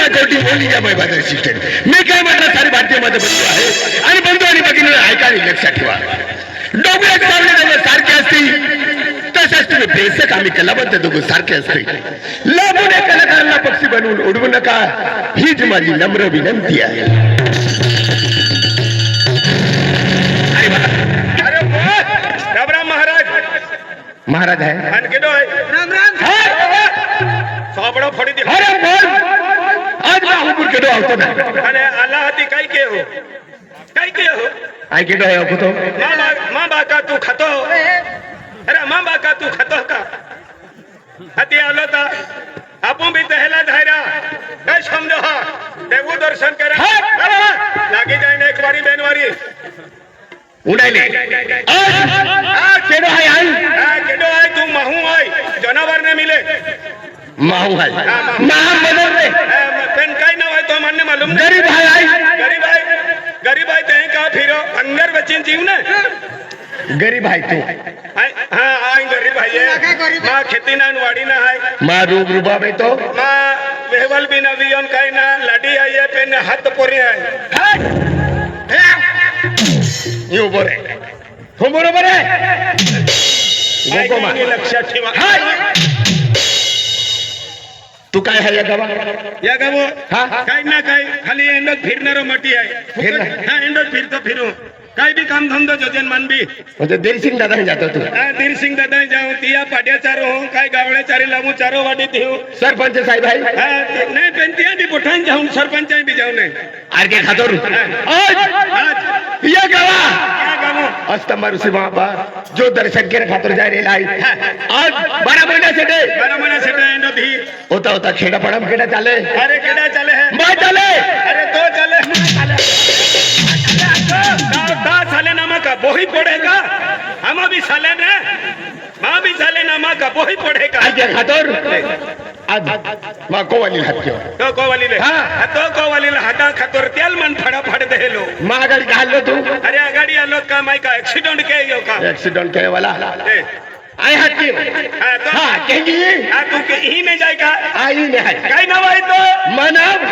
ना शेवटी या बाज़ार शिक्षण मी काय म्हटलं सारी भारतीय माझं बंधू आहे आणि बंधू आणि भगिनी ऐका आणि लक्षात ठेवा. डोंगरात सावली दोघं सारखे असतील तसंच तुम्ही बेसक आम्ही कलाबद्ध दोघं सारखे असते लाभून या कलाकारांना पक्षी बनवून उडवू नका. हीच माझी नम्र विनंती आहे. महाराज. आहे. राम राम फोडी કીધો આવતો ને અને આલા હતી કઈ કેવો કઈ કેવો આ કીધો આવ્યો કુતો માં બાકા તું ખાતો? અરે માં બાકા તું ખાતો કા? હતી આલો તા આપું બી તહેલા ધાર્યા. કઈ સમજો હા? દેવું દર્શન કરે. લાગી જાય ને એક વારી બેન વારી ઉડાઈ લે. કેડો હાય આ કેડો હાય તું મહુ હોય. જનાવર ને મિલે. માહુ હાય મહામદર રે. मान्य मालूम गरीब है आई। गरीब आहे गरीब आहे ते का फिरो अंगर बच्चन जीव ना गरीब है तू। आय- हा आय गरीब आहे मा खेती ना वाडी ना आहे माँ रूप रूबा में तो। मा वेहवल बी ना वियन काय ना लाडी आहे पेन हात पोरी आहे ये उभो रे हो बरोबर आहे काय गोगो मा. काय लक्षात ठेवा तू काय है या गवा या गाव हा? काय ना काय खाली एंडत फिरणार मटी आहे फिरणार? हा एंडत फिरतो फिरू काय भी काम धंदो जोजेन मन बी. म्हणजे दीरसिंग दादा ही जातो तू. दिल दीरसिंग दादा ही जाऊ. तिया पाड्या चारो हो काय गावळे चारी लावू चारो वाटी देऊ. सरपंच साहेब आहे? नाही पण तिया बी पुठान जाऊन सरपंच बी जाऊ नाही आरके खातोर. आज आज. पिया गावा! अस्तंबर से वहाँ पर जो दर्शक के खातर जा रहे लाई आज बारह महीना से डे बारह महीना से डे एंड भी होता होता खेड़ा पड़म खेड़ा चले। अरे खेड़ा चले है. मैं चले। अरे तो चले मैं चले का बोही पड़ेगा। हम अभी साले ने माँ भी साले नामा का बोही पड़ेगा। आज खातर मा कोवाली हात केवा तो कोवाली ले। हाँ. हा, तो कोवाली ले। हाता खातोर तेल मन फड़ा फड़ देलो मा गाड़ी घाललो तू। अरे गाड़ी आलो का माई का एक्सीडेंट के यो का। एक्सीडेंट के वाला। आय हात की हाँ तो हाँ कहेंगी हाँ तू के ही में जाएगा। आई ने है। काय ना भाई तो। मनब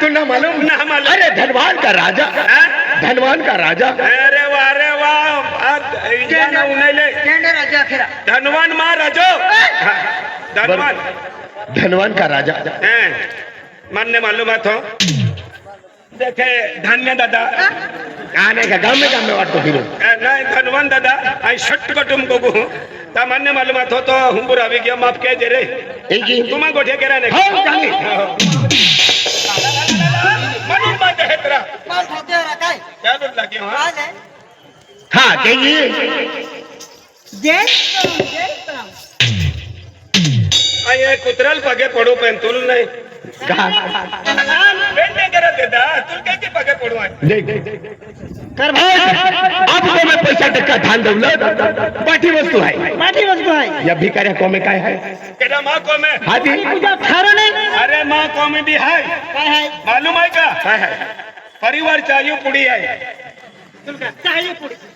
तू ना मालूम। ना मालूम। अरे धनवान का राजा। हाँ? धनवान का राजा। वाह वाह ना धनवान महाराजो हाँ, धनवान। धनवान का राजा। हैं, मान्य मालूम है तो। देखे धन्य दादा। आने का गाँव में गाँव में वाटतो फिरू। ए, नहीं धनवान दादा आई शट को गुहू ता मान्य मालूम है तो तो हुंबुर अभी गया माफ़ कह जे रे। ही तुम्हा गोठे करा ने हो चांगली मालूम बात है तेरा। माल खाते हो काय? क्या बोल लगे हो आज आहे हाँ ये कुतरल पगे पड़ू पेन तुल नहीं। कहा पेन नहीं करा देदा तुल के के पगे पड़ू है देख आपको मैं पैसा टक्का धान दौलत बाटी वस्तु है। माझी वस्तू आहे या भिकाऱ्या को में काय है? तेरा माँ को मैं हाथी तुझा खरं नाही अरे माँ को में भी है। मालूम है का? परिवार चाहिए पुड़ी है। काही पुढे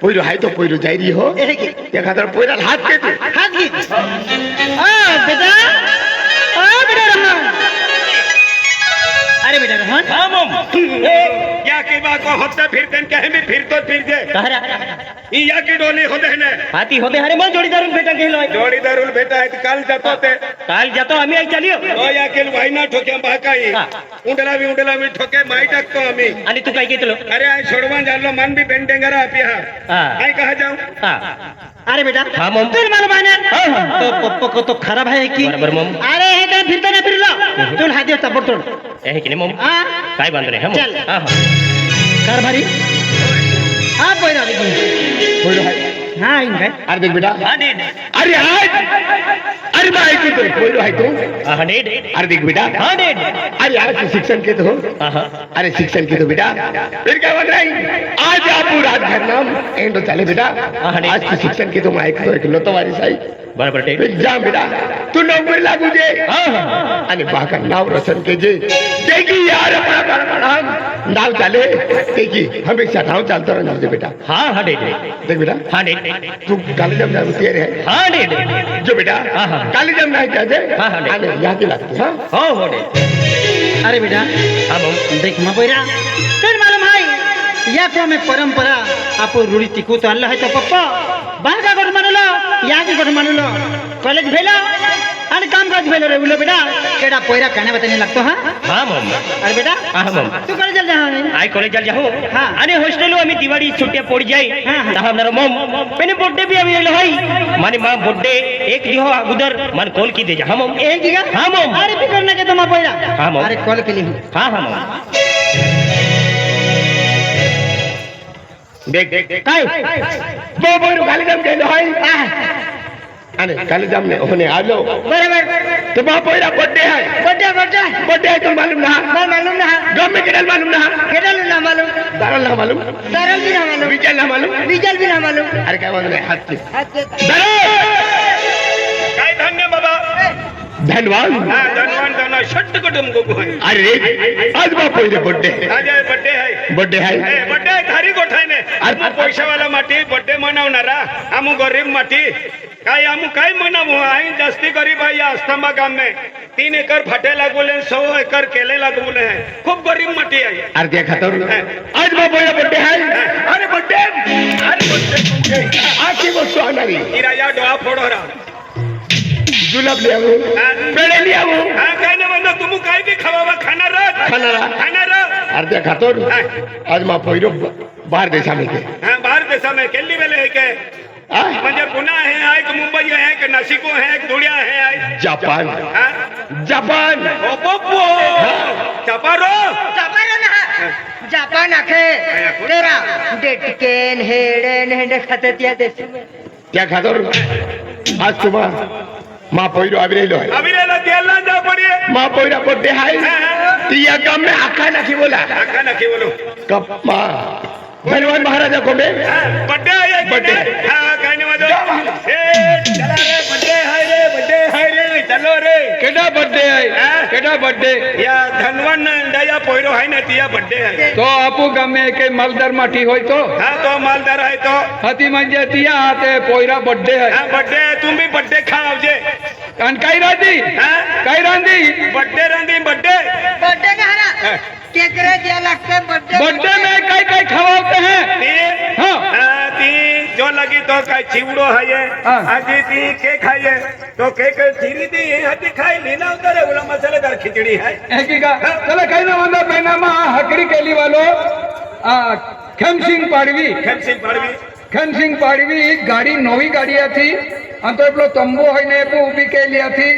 પોયરો હાય તો પોયરો જાય રહી હો. એક હાથ પોયરા હાથ કે હાથ બેટા. अरे बेटा रहमान हाँ मम ए या की बात को होते फिरते कहे भी फिर तो फिर जे कहरा ई या की डोली होते है ने हाती होते हरे मन जोडीदार बेटा गेलो आहे जोड़ी दारुल बेटा है काल जातो ते काल जातो आम्ही आई चालियो ओ या के भाई ना ठोके बाकाई हाँ. उंडला भी उंडला भी ठोके माई टाकतो आम्ही आणि तू काय घेतलो अरे आई छोड़वा जालो मन भी पेंटेंगरा आप यहाँ हाँ. आई कहा जाऊं अरे बेटा हाँ मम तुला मालूम आहे ना तो पप्पा को तो खराब आहे की बरोबर मम अरे हे काय फिरता ना फिरलो तुला हात देऊ ताबडतोड हे की नाही मग हा काय बांधले हा चल. मग हा हा कारभारी हा पहिला देखील पोइरो हाय हाँ इन भाई अरे देख बेटा हा नीट अरे आज अरे मैं ऐकतो पहिलो आहे तू। हा नीट। अरे देख बेटा। हा अरे आज तू शिक्षण घेतो हो। हा अरे शिक्षण घेतो बेटा। फिर काय म्हणत नाही आज आपण राजघर नाम एंड चाले बेटा। आज तू शिक्षण मग ऐकतो ऐकलो तो वारी साई। बरोबर नीट। जा बेटा। तू नोकरी लागू दे आणि बाका नाव रोशन केजे ते की यार अपना परमाणाम नाव चाले। ते की हमेशा नाव चालतो रहना बेटा। हा हा नीट देख बेटा। हा नीट। तू कॉलेज में जाऊ तैयार है हा માંડી દે જો બેટા કાલીજામ ના કહે છે? અને યાદી લાગતી હા. હો હો દે અરે બેટા આ બમ દેખમાં પૈરા તન માલમ હાય યા મે પરંપરા આપો રૂડી ટીકો તો અલ્લાહ તો પપ્પા. બાર કાગળ મનલા ಯಾಕೆ ಕೊಟ್ಟು ಮನಲು ಕಾಲೇಜ್ ಭೇಲ आणि काम करत भेलो रे बोलो बेटा केडा पोयरा कहने बताने लगतो हां हां मम्मा अरे बेटा हां मम्मा तू कॉलेज चल जा आई कॉलेज चल जाओ हां आणि हॉस्टेल में दिवाली छुट्टियां पड़ जाई हां हमारा मम मैंने बर्थडे भी अभी लो भाई माने मां बर्थडे एक दिन हो अगुदर मन कॉल की दे जा हां मम एक दिन हां मम अरे भी करने के तो मां पोयरा हां मम अरे कॉल के लिए हां हां मम દેખ કાઈ? બહુ બહુ ગાલીધામ જઈને હોય. અને ગાલીધામ ને ઓને આજો. બરાબર. તો બા પોયરા બર્થડે હે. બર્થડે બર્થડે બર્થડે તો માલુમ ના. ના માલુમ ના. ગમે કેડલ માલુમ ના. કેડલ ના માલુમ? દારલ ના માલુમ. દારલ બી ના માલુમ. વિજલ ના માલુમ. વિજલ બી ના માલુમ आमू पैशावाला माटी बर्थडे मनवणारा आमू गरीब माटी। काय आमू काय मनावू? आई जास्ती गरीब आहे या अस्तंबा गाम में। तीन एकर फाटे लागवले सौ एकर केले लागवले है। खूप गरीब माटी आहे अरे त्या खातर आज बा पोयरा बर्थडे है। अरे बर्थडे अरे बर्थडे आजची गोष्ट आणणारी इरा या डोळा फोडो रा जुलाब लिहावं पेढे लिहावं हा काय ना म्हणलं तुम्ही काय बी खावा खाणार खाणारा खाणार अरे त्या खातो आज मा पहिलो बाहेर देशामध्ये बाहेर देशामध्ये केल्ली वेळे आहे काय म्हणजे पुणे आहे एक मुंबई आहे एक नाशिको आहे एक धुळ्या आहे जपान। जपान। ओपोपो जपारो। जपारो ना। जपान आखे। तेरा डेटकेन हेडेन हेडे खाते त्या देश। त्या खातो आज तुम्हाला మా పోయిరు అవిరేలో అవిరేలో దేల్లా જા પડીએ. మా పోయిరు పొట్టే హాయ్ તિયા ગામ મે આખા નાખી બોલા. આખા નાખી બોલો. કપ્પા ભગવાન મહારાજા કોબે બડે બડે હા કાને વાજો એ ચલા રે કેડા બર્થડે યા ધનવાન ના અંડાયા પોયરો હોય ને ત્યાં બર્થડે તો આપુ ગમે કે માલદાર માઠી હોય તો. હા તો માલદાર હોય તો. હતી મંજે ત્યાં તે પોયરા બર્થડે હે. હા બર્થડે તું બી બર્થડે ખા આવજે. અન કઈ રાંધી? હા? કઈ રાંધી? બર્થડે રાંધી બર્થડે બર્થડે કે હરા? કેકરે જે લગતે બર્થડે બર્થડે મે કઈ કઈ ખવાવતે હે. હા. જો લગી તો કઈ ચીવડો હયે હાજી તી કે ખાયે તો કે કે ચીરી તી હતી ખાઈ લીના ઉતરે ઓલા મસાલેદાર ખીચડી હે હકીકા ચલે કઈ ના વાંધો મહિનામાં હકડી કેલી વાલો આ ખેમસિંગ પાડવી. ખેમસિંગ પાડવી. ખેમસિંગ પાડવી ગાડી નવી ગાડી હતી અને તો એટલો તંબુ હોય ને એટલું ઊભી કેલી હતી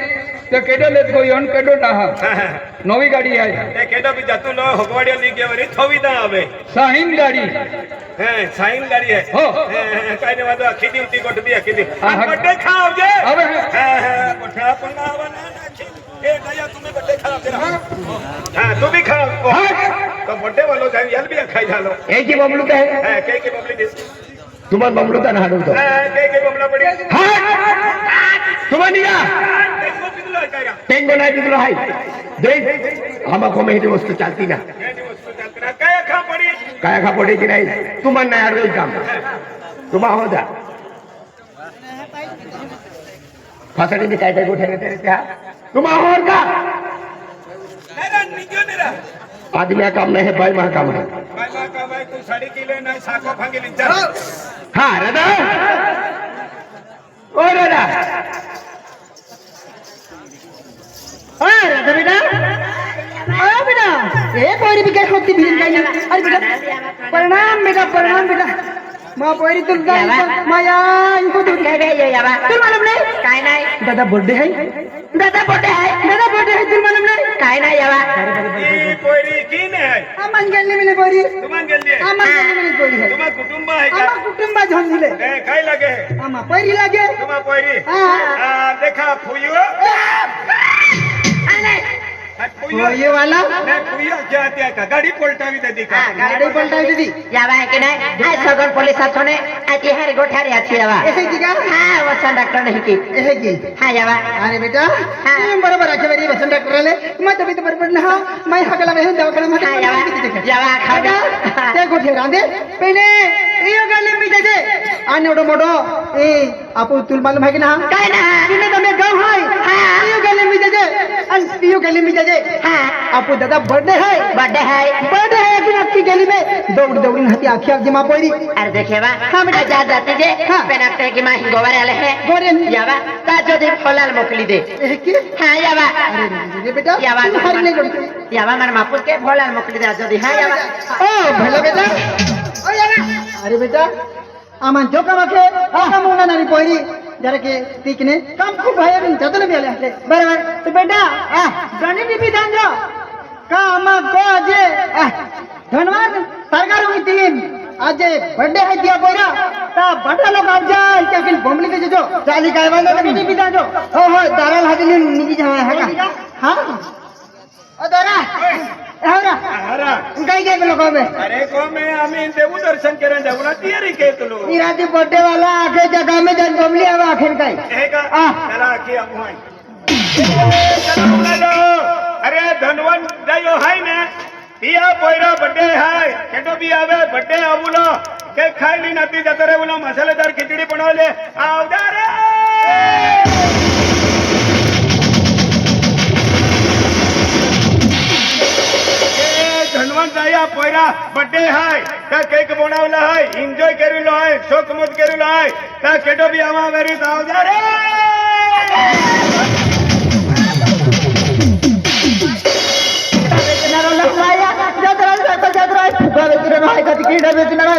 તો કેડો લેત ગયો અને કેડો હા નવી ગાડી આવી કેડો બી જતું લો હગવાડિયા ની ગયો થોવી ના આવે. સાહીન ગાડી. સાઈન ગાડી હે હો. હે, હે, કાંઈ નહીં વાંધો આખી દી ઉતી ગોઠવી આખી દી હા, હા. બર્થડે ખાવજે હવે હે હે ગોઠા પંગાવના નાખી એ દયા તુમે બર્થડે ખાવ જરા હા તું બી ખાવ તો બર્થડે વાલો જાય યાર બી ખાઈ જાલો एक ही बमलूत है હે કે કે બબલી દિસ तुम्हाला बमलूत आहे ना हाडवतो હે કે કે બબલા પડી तुम्हाला निघा देखो कितलो है कायरा टेंगो नाही तिथलं हाय देख आम्हा कोमे ही वस्तू चालती ना એ દિવસ તો ચાલતા કયા ખા પડી काय खा पडे की नाही तुम्हाला नाही अडवेल काम तुम्हा होता फासाडीने काय काय गोठ्या घेते त्या तुम्हा होर का નેરા નીજો નેરા आदमी काम नाही हे बाई महा काम आहे ભાઈ માં કા ભાઈ તું સાડી કિલે ના સાકો ભાંગેલી જા हा राधा ओ राधा हाँ बेटा भी क्या खोती भी नहीं। अरे बेटा प्रणाम बेटा प्रणाम बेटा। मा पोरी यावा. माया इनको दूर काय काय यावा तुला मालूम नाही। काय नाही दादा बर्थडे आहे दादा बोटे आहे दादा बर्थडे आहे तुला मालूम नाही। काय नाही यावा ही पोरी की नाही आम्हाला गेली मिले पोरी तुम्हाला गेली आहे आम्हाला गेली मिले पोरी आहे तुम्हा कुटुंब आहे का आम्हा कुटुंबा घेऊन दिले ए, काय लागे। आम्हा पैरी लागे। तुम्हा पोरी हा. देखा फुयो हा, ये वाला? क्या गाडी पलटावी देती का हा, गाडी पलटाई दीदी यावा है कि नहीं? आज सगन पुलिस आछोने आज हर गोठारे अच्छी यावा ऐसे की का हाँ वसन डॉक्टर नहीं की। ऐसे की? हाँ यावा अरे बेटा हा. बरोबर आहे बरी वसंत डॉक्टर आले मग तब्येत बरोबर ना हा। मैं हकला बहीण दवाखाना हा, यावा. यावा, खा बे. ते गोठे रांदे पहिले इयो गाले मी देजे आणि एवढं मोठं ए आपू तुला मालूम आहे की ना? काय ना। तुम्ही તમે गाव हाय हा. इयो गाले मी देजे इयो गाले मी देजे हाँ आपू दादा बर्थडे है। बर्थडे है। बर्थडे है कि आपकी गली में? दौड़ दौड़ी हाथी आखी आप जमा पोरी अरे देखिए बा हाँ, बेटा। आज़ाद जाते जे हाँ। पेनाते की माही गोबर आले है। गोरे यावा ता जो दे फलाल मोकली दे। की? हाँ यावा अरे बेटा यावा हारी नहीं करती यावा मन मापुस के फलाल मोकली दे जो दे हाँ यावा ओ भला बेटा। ओ यावा अरे बेटा आमान जो काम आखे काम होना नाही पोरी જરા કે તીકને કામ ખૂબ ભાઈ એમ જતને બેલે હશે બરાબર? તો બેટા, આ ગણિત બી ધ્યાન જો કામ કોજે. ધનવાદ સરકાર હું તીન આજે બર્થડે હે દિયા બોરા તા બટા લોક આવ જાય કે ફિલ ભમલી દેજો ચાલી કાય વાંધો નહીં. બી ધ્યાન જો હો હો દારા લાગી નીજી જવા હા હા? हरा काय काय लोक হবে अरे को मैं आम्ही देऊ दर्शन करें जाऊ ना तयारी के तुलो ई राती बर्थडे वाला आखे जगह में जन बमली आवा आखिर काय हे का आ. चला की अमुहाय चला उलालो. अरे धनवन जायो हाय ने पिया पोयरा बड्डे हाय केटो बी आवे बड्डे आबुलो के खायली नाती जतरे उलो मसालेदार खिचडी बनवले आवदा रे धनवंत जाया पोयरा बड्डे हाय त्या केक बनवला हाय एन्जॉय करिलो हाय शोक मोत करिलो हाय त्या केटो बी आवा वेरी आवदा रे। बेचणारा लफडाया, जत्रा जाता जत्रा, फुगा बेचणारा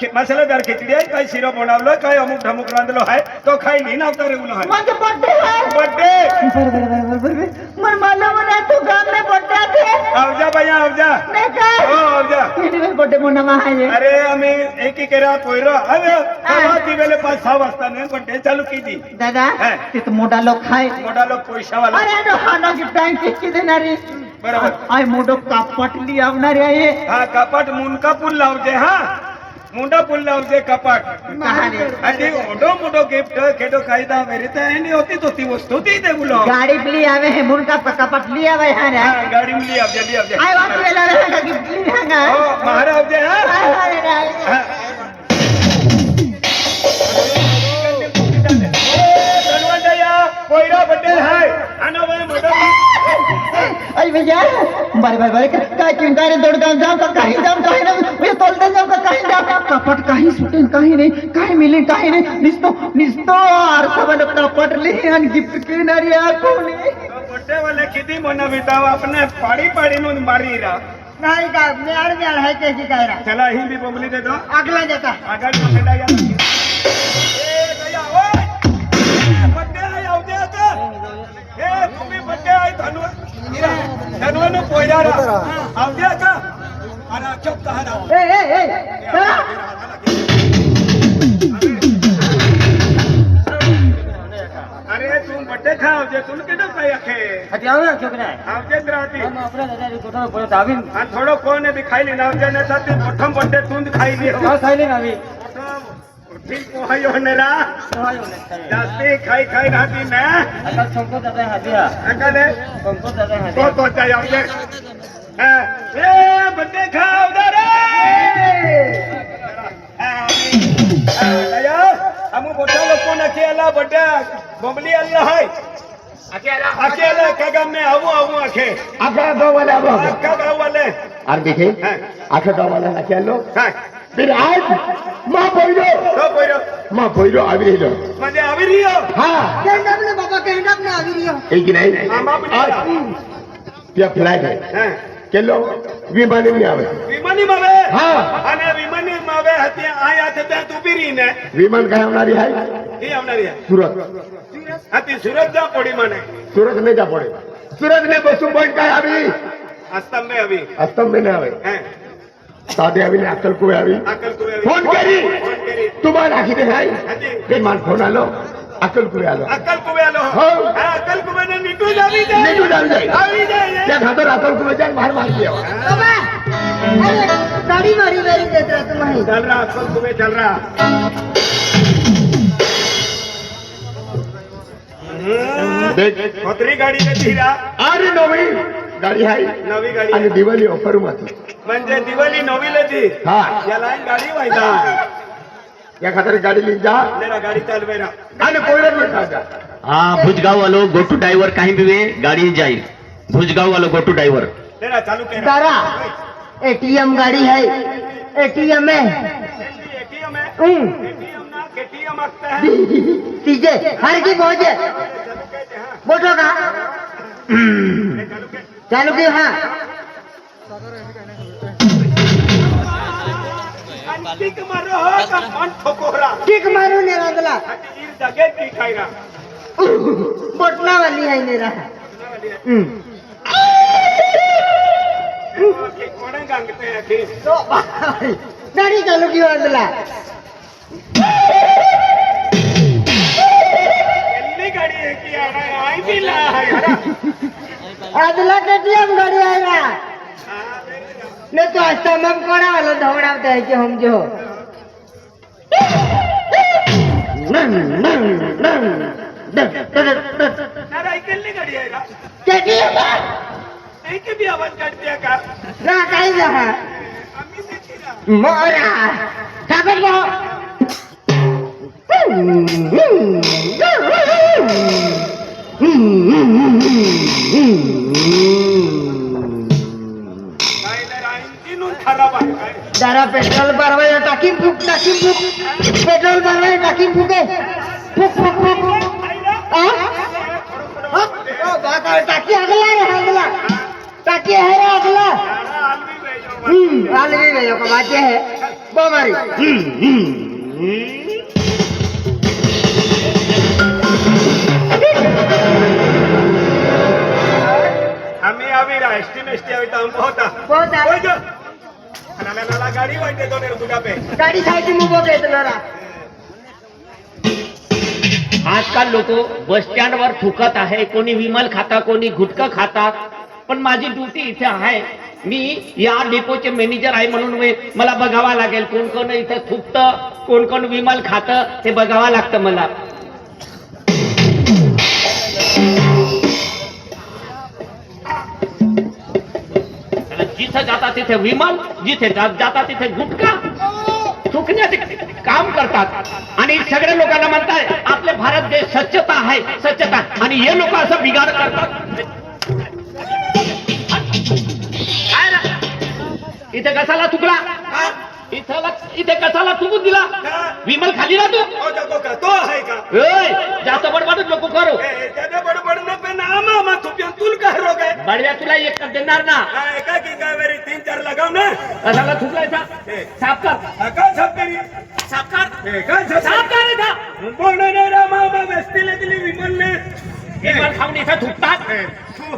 खि- मसालेदार खिचडी आहे काय शिरो बनवलं काय अमुक ढमुक रांधलो आहे तो खाई खायली नव्हता रे उलो आहे माझे बोटे हाय बड्डे बरोबर बरोबर बरोबर मन मालूम ना तू गाम में बोटे आते आवजा बाया आवजा। नाही काय हो आवजा किती बोटे मोना आहे अरे आम्ही एकी केरा पोयरो। अरे तेव्हा ती वेळे पाच सहा वाजता नाही बड्डे चालू केली दादा हा. तिथं मोठा लोक आहे मोठा लोक पैशावाला अरे तो हानाची बँक किती देणारी बरोबर. आय मोठं कापटली आवणारी आहे हा कपाट मुंडका पूल लावजे हा। મુંડો પુલ્લાવજે કપટ. અને ઓડો મોટો ગિફ્ટ કેડો કાયદા મેરી તો એની હોતી તો તી વસ્તુ તી દે બોલો. ગાડી પલી આવે હે મુંડા કપટ લી આવે હે ને? ગાડી લી આવજે લી આવજે. આ વાત પેલા રે કા ગિફ્ટ લી હાંગા ઓ મારે આવજે હા. કોઈરા બટેલ હાય. આનો મને મોટો आई भैया। बारे बारे बारे काय किन काय रे दौड़ काम जाम का काही जाम काही ना मी तोलते जाम का काही जाम कपट काही सुटेन काही नाही काही मिले काही नाही। निस्तो निस्तो आरसा कपट ली आणि गिफ्ट किनारी कोणी बड्डे वाले किती मन बिताव आपने पाडी पाडी नून मारी रा। नाही का? म्याड म्याड आहे त्याची काय रा? चला ही भी बबली दे दो आगला जाता आगाड पकड़ा या. ए दया ओय! ए, बड्डे જનવાનો પોયરા આવજે કા આના ચોક કહા એ એ એ. અરે તું બટે ખા આવજે. તું કેટલો કઈ અખે? હટી આવ છોકરા? આવજે દ્રાતી અને આપણે દાદાની કોઠાનો પડો આવીને. આ થોડો કોને બી ખાઈ લેને આવજે ને સાથે મોઠમ બટે તું ખાઈ લે. હા ખાઈ લેને આવી. ઉઠી અમુ બધા લોકો ને કેલા બધા બમલી અલ્લાહ હૈ. અકેલા. કગમ મે આવું આવું આખે. આખા દો વાલે આવો આખા આખા દો વાલે અકેલો વિરાજ વિમાની આવે વિમાની આવે હા અને વિમાની આવે હતી આયા તે તુપીરી ને વિમાન કાય આવનારી હાય એ આવનારી સુરત હતી સુરત જા પડી મને સુરત ને જા પડી સુરત ને બસુ પોઈન્ટ કાય આવી અસ્તંબે આવી અસ્તંબે ને આવે હે साधे आवी अक्कल कुवे आवी? फ़ोन करी। तुम्हाला हाकी ते नाही ते मान फ़ोन आलो। अक्कल कुवे आलो। अक्कल कुवे आलो। हो। अक्कल कुवे ने निटू जावी जाय निटू जावी जाय आवी जाय त्या खातर अक्कल कुवे जाय बाहेर मार दिया। बाबा अरे गाड़ी मारी मेरी देत रहा तुम्हारी चल रहा अक्कल कुवे चल रहा। देख। हम्म, खतरी गाड़ी ने धीरा अरे नवीन गाडी है नवी गाडी ऑफ़र मध्ये. म्हणजे दिवाळी नवीलाची हा. याला गाडी व्हायचा या खातर गाडी लिहित जा. जरा गाडी चालवायला हाँ भुजगांव गाड़ी जाए भुजगांव वालों गो टू ड्राइवर जरा चालू करा दारा गाड़ी है एटीएम है एटीएम है हम्म, ना है हर की मौज. है. बोलो चालू की हाँ टिक मारो हो का मन ठोकोरा किक मारू नेरा दला ईर जगे की खाईरा बोटना वाली है नेरा हम्म, के कोणे गांगते हैं कि तो भाई, गाड़ी चालू की वादला एल्ली गाडी है कि आना आई भी ला है यारा आदला केटीएम गाड़ी आएगा नहीं तो आज तक हम कोड़ा वाला दौड़ाते हैं कि हम जो ना इकल्ली गाडी आहे का केटीएम नाही की भी आवाज काढते का ना काही जहा आम्ही देखील ना. मोरा कागद बो काय जरा जरा पेट्रोल भरवाय टाकी फूक टाकी फूक पेट्रोल भरवाय टाकी फुके फुक फुक फुक टाकी अगला रे अगला टाकी है रे अगला. हम्म आलवी में यो कमाते है बोमारी हम्म आम्ही અમે આવી રહ્યા એસટી મેસટી આવી તો આમ પહોંચતા પહોંચતા નાના નાના ગાડી વાઈ દેતો ને તું કાપે ગાડી સાઈડ મૂકો કે તનારા आजकाल लोक बस स्टँड वर थुकत आहे. कोणी विमल खाता कोणी गुटखा खाता. पण माझी ड्युटी इथे आहे. मी या डेपोचे मॅनेजर आहे म्हणून मला बघावा लागेल. कोण कोण इथे थुकत कोण कोण विमल खात हे बघावा लागतं मला. जिथे जाता तिथे विमल जिथे जाता तिथे गुटखा. थुकण्याचे काम करतात. आणि सगळ्या लोकांना म्हणताय आपले भारत देश स्वच्छता आहे स्वच्छता. आणि हे लोक असं बिगाड करतात. इथे कसाला तुकला इथं कसाला तुकून दिला? विमल खाली ना तू हो का? तो आहे का? जास्त बडबडच नको करू. ए, त्याने बडबड पे ना मामा तुप्या तुल काय रोग आहे? बडव्या तुला एक देणार ना. हा, एका की काय वेरी तीन चार लगाव ना. कसाला थुकलायचा साफ कर? काय छाप करी? साफ कर काय साफ कर इथं. मामा दिली विमलने. विमल खाऊन इथं थुकतात.